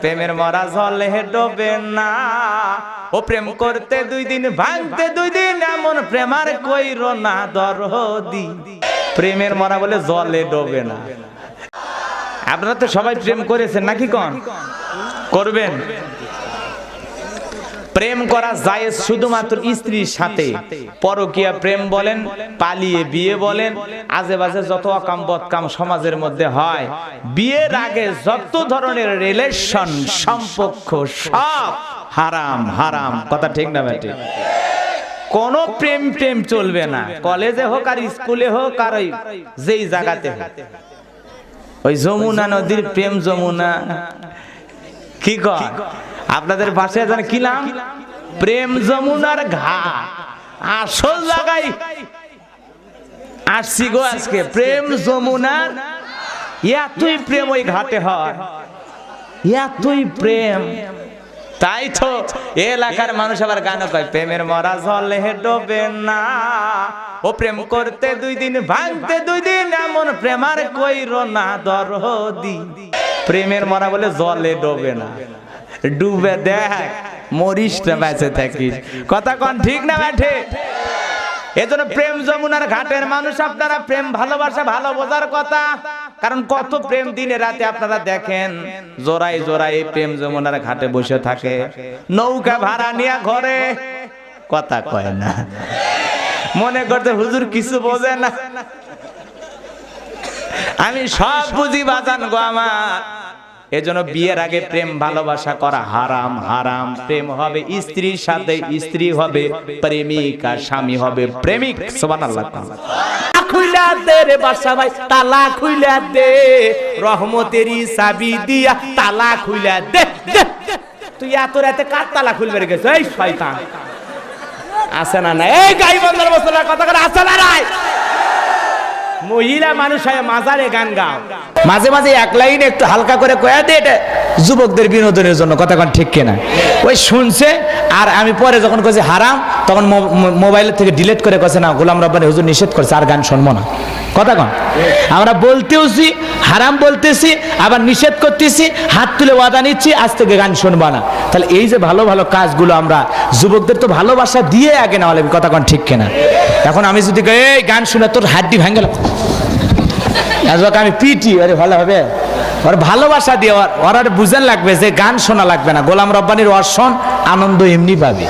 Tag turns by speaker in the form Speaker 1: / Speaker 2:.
Speaker 1: প্রেমের মরা জলে ডোবে না। ও প্রেম করতে দুই দিন, ভাঙতে দুই দিন, এমন প্রেমার কইর না দরদি। প্রেমের মরা বলে জলে ডোবে না। আপনারা তো সবাই প্রেম করেছেন, নাকি কন? করবেন। প্রেম করা যায় শুধুমাত্র স্ত্রীর সাথে। পরকীয়া প্রেম বলেন, পালিয়ে বিয়ে বলেন আজে বাজে যত অকাম বদকাম সমাজের মধ্যে হয়, বিয়ের আগে যত ধরনের রিলেশন সম্পর্ক সব হারাম হারাম। কথা ঠিক না ব্যাটি? কোন প্রেম প্রেম চলবে না। কলেজে হোক আর স্কুলে হোক আর ওই যেই জায়গাতে হোক। ওই যমুনা নদীর প্রেম যমুনা। কি কর আপনাদের পাশে জানে কি নাম? প্রেম যমুনার ঘাট। আসল জায়গায় আসছি গো আজকে। প্রেম যমুনার এতই প্রেম ওই ঘাটে হয়। এতই প্রেম। তাই তো এলাকার মানুষ আবার গান কয়, প্রেমের মরা জলে ডোবে না। ও প্রেম করতে দুই দিন, ভাঙতে দুই দিন, এমন প্রেমার কইর না দরদি। প্রেমের মরা বলে জলে ডোবে না। ডুবে দেখ, মরিস না বেঁচে থাকিস। কথা কন ঠিক না ব্যাঠে এজন্য প্রেম যমুনার ঘাটের মানুষ, আপনারা প্রেম ভালোবাসা ভালো বোঝার কথা। কারণ কত প্রেম দিনে রাতে আপনারা দেখেন জোরাই জোরাই প্রেম যমুনার ঘাটে বসে থাকে। নৌকা ভাড়া নিয়ে ঘরে, কথা কয় না। মনে করতে হুজুর কিছু বোঝে না। আমি সব বুঝি বাজান গো আমার। এজন্য বিয়ের আগে প্রেম ভালোবাসা করা হারাম হারাম। প্রেম হবে স্ত্রীর সাথে স্ত্রী হবে প্রেমিকা স্বামী হবে প্রেমিক। সুবহানাল্লাহ।
Speaker 2: খুইলা দে রে বাসা ভাই তালা খুইলা দে। রহমতেরি চাবি দিয়া তালা খুইলা দে। তুই এত রাতে কার তালা খুলবে গেছ এই শয়তান। আছে না না এই গাই বন্ধর কথা মহিলা মানুষ হয় মাজারে গান গাও।
Speaker 1: মাঝে মাঝে এক লাইন একটু হালকা করে কয়া দে, এটা যুবকদের বিনোদনের জন্য, কথা কোন ঠিক কিনা? ওই শুনছে, আর আমি পরে যখন কইছি হারাম, তখন মোবাইলের থেকে ডিলিট করে কছে না, গোলাম রব্বানি, হুজুর নিষেধ করছে, আর গান শুনব না। কথা কন। আমরা বলতেওছি, হারাম বলতেছি, আবার নিষেধ করতেছি, হাত তুলে ওয়াদা নিচ্ছি, আজ থেকে গান শুনব না। তাহলে এই যে ভালো ভালো কাজগুলো আমরা যুবকদের তো ভালোবাসা দিয়ে আগে না লাগবে, কথা কন ঠিক কিনা? এখন আমি যদি এই, গান শুনে তোর হাড্ডি ভেঙে আমি পিটি আরে ভালো হবে। ওর ভালোবাসা দিয়ে ওর ওর বুঝেন লাগবে যে গান শোনা লাগবে না। গোলাম রব্বানির অর্শন আনন্দ এমনি পাবে।